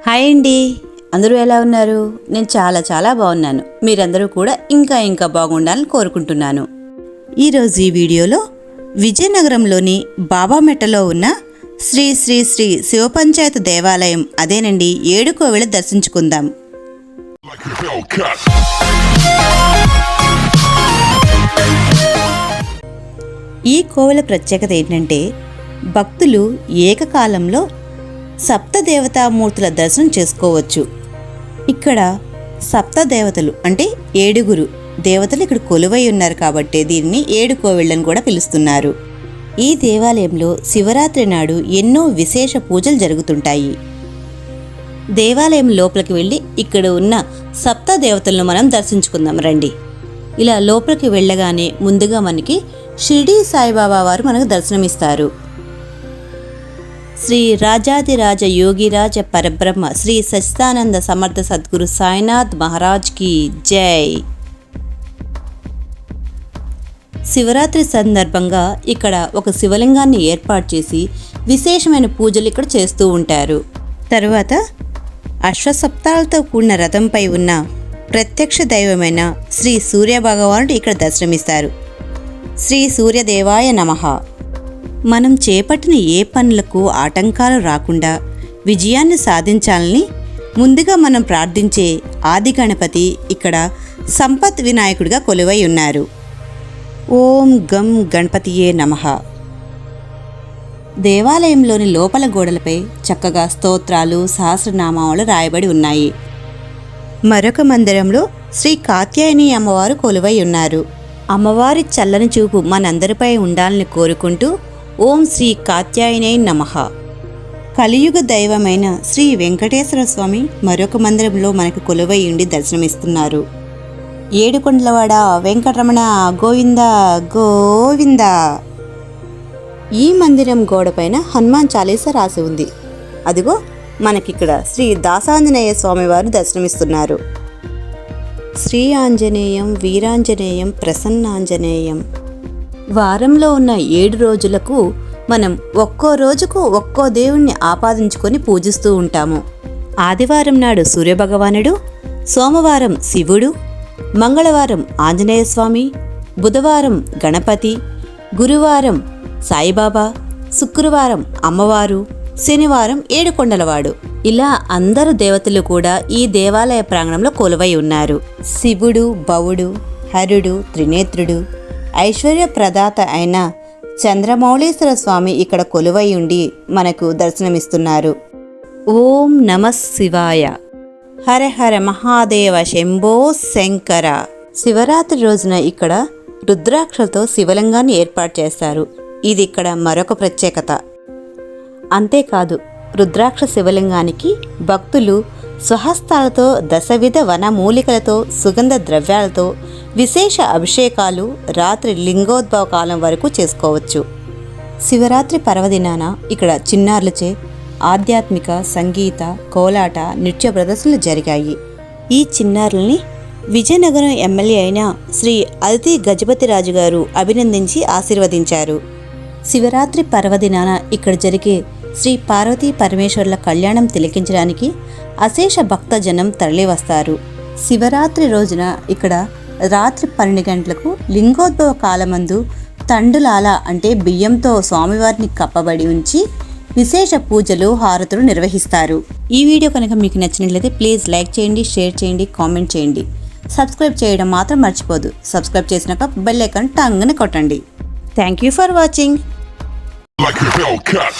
Hi అండి. అందరూ ఎలా ఉన్నారు? నేను చాలా చాలా బాగున్నాను. మీరందరూ కూడా ఇంకా ఇంకా బాగుండాలని కోరుకుంటున్నాను. ఈరోజు ఈ వీడియోలో విజయనగరంలోని బాబామెట్టలో ఉన్న శ్రీ శ్రీ శ్రీ శివపంచాయత్ దేవాలయం అదేనండి ఏడుకోవెళ దర్శించుకుందాం. ఈ కోవెల ప్రత్యేకత ఏంటంటే భక్తులు ఏకకాలంలో సప్తదేవతామూర్తుల దర్శనం చేసుకోవచ్చు. ఇక్కడ సప్త దేవతలు అంటే ఏడుగురు దేవతలు ఇక్కడ కొలువై ఉన్నారు కాబట్టి దీనిని ఏడు కోవిళ్ళని కూడా పిలుస్తున్నారు. ఈ దేవాలయంలో శివరాత్రి నాడు ఎన్నో విశేష పూజలు జరుగుతుంటాయి. దేవాలయం లోపలికి వెళ్ళి ఇక్కడ ఉన్న సప్త దేవతలను మనం దర్శించుకుందాం రండి. ఇలా లోపలికి వెళ్ళగానే ముందుగా మనకి షిరిడీ సాయిబాబా వారు మనకు దర్శనమిస్తారు. శ్రీ రాజాదిరాజ యోగిరాజ పరబ్రహ్మ శ్రీ సచిదానంద సమర్థ సద్గురు సాయినాథ్ మహారాజ్కి జై. శివరాత్రి సందర్భంగా ఇక్కడ ఒక శివలింగాన్ని ఏర్పాటు చేసి విశేషమైన పూజలు ఇక్కడ చేస్తూ ఉంటారు. తరువాత అశ్వసప్తాలతో కూడిన రథంపై ఉన్న ప్రత్యక్ష దైవమైన శ్రీ సూర్య భగవానుడు ఇక్కడ దర్శనమిస్తారు. శ్రీ సూర్యదేవాయ నమః. మనం చేపట్టిన ఏ పనులకు ఆటంకాలు రాకుండా విజయాన్ని సాధించాలని ముందుగా మనం ప్రార్థించే ఆది గణపతి ఇక్కడ సంపత్ వినాయకుడిగా కొలువై ఉన్నారు. ఓం గం గణపతియే నమః. దేవాలయంలోని లోపల గోడలపై చక్కగా స్తోత్రాలు సహస్రనామాలు రాయబడి ఉన్నాయి. మరొక మందిరంలో శ్రీ కాత్యాయని అమ్మవారు కొలువై ఉన్నారు. అమ్మవారి చల్లని చూపు మనందరిపై ఉండాలని కోరుకుంటూ ఓం శ్రీ కాత్యాయనై నమః. కలియుగ దైవమైన శ్రీ వెంకటేశ్వర స్వామి మరొక మందిరంలో మనకు కొలువై ఉండి దర్శనమిస్తున్నారు. ఏడుకొండలవాడ వెంకటరమణ గోవింద గోవింద. ఈ మందిరం గోడపైన హనుమాన్ చాలీస రాసి ఉంది. అదిగో మనకిక్కడ శ్రీ దాసాంజనేయ స్వామివారు దర్శనమిస్తున్నారు. శ్రీ ఆంజనేయం వీరాంజనేయం ప్రసన్నాంజనేయం వారంలో ఉన్న ఏడు రోజులకు మనం ఒక్కో రోజుకు ఒక్కో దేవుణ్ణి ఆపాదించుకొని పూజిస్తూ ఉంటాము. ఆదివారం నాడు సూర్యభగవానుడు సోమవారం శివుడు మంగళవారం ఆంజనేయ స్వామి బుధవారం గణపతి గురువారం సాయిబాబా శుక్రవారం అమ్మవారు శనివారం ఏడుకొండలవాడు ఇలా అందరు దేవతలు కూడా ఈ దేవాలయ ప్రాంగణంలో కొలువై ఉన్నారు. శివుడు భవుడు హరుడు త్రినేత్రుడు ఐశ్వర్య ప్రదాత అయిన చంద్రమౌళీశ్వర స్వామి ఇక్కడ కొలువై ఉండి మనకు దర్శనమిస్తున్నారు. ఓం నమ శివాయ. హర హర మహాదేవ శంభో శంకర. శివరాత్రి రోజున ఇక్కడ రుద్రాక్షలతో శివలింగాన్ని ఏర్పాటు చేస్తారు. ఇది ఇక్కడ మరొక ప్రత్యేకత. అంతేకాదు రుద్రాక్ష శివలింగానికి భక్తులు స్వహస్తాలతో దశవిధ వన మూలికలతో సుగంధ ద్రవ్యాలతో విశేష అభిషేకాలు రాత్రి లింగోద్భవ కాలం వరకు చేసుకోవచ్చు. శివరాత్రి పర్వదినాన ఇక్కడ చిన్నారులచే ఆధ్యాత్మిక సంగీత కోలాట నృత్య ప్రదర్శనలు జరిగాయి. ఈ చిన్నారుల్ని విజయనగరం ఎమ్మెల్యే అయిన శ్రీ అదితి గజపతిరాజు గారు అభినందించి ఆశీర్వదించారు. శివరాత్రి పర్వదినాన ఇక్కడ జరిగే శ్రీ పార్వతీ పరమేశ్వర్ల కళ్యాణం తిలకించడానికి అశేష భక్తజనం తరలివస్తారు. శివరాత్రి రోజున ఇక్కడ రాత్రి పన్నెండు గంటలకు లింగోద్భవ కాలమందు తండులాల అంటే బియ్యంతో స్వామివారిని కప్పబడి ఉంచి విశేష పూజలు హారతులు నిర్వహిస్తారు. ఈ వీడియో కనుక మీకు నచ్చినట్లయితే ప్లీజ్ లైక్ చేయండి షేర్ చేయండి కామెంట్ చేయండి. సబ్స్క్రైబ్ చేయడం మాత్రం మర్చిపోదు. సబ్స్క్రైబ్ చేసినాక బెల్ ఐకాన్ టంగ్ని కొట్టండి. Thank you for watching Like a Hellcat.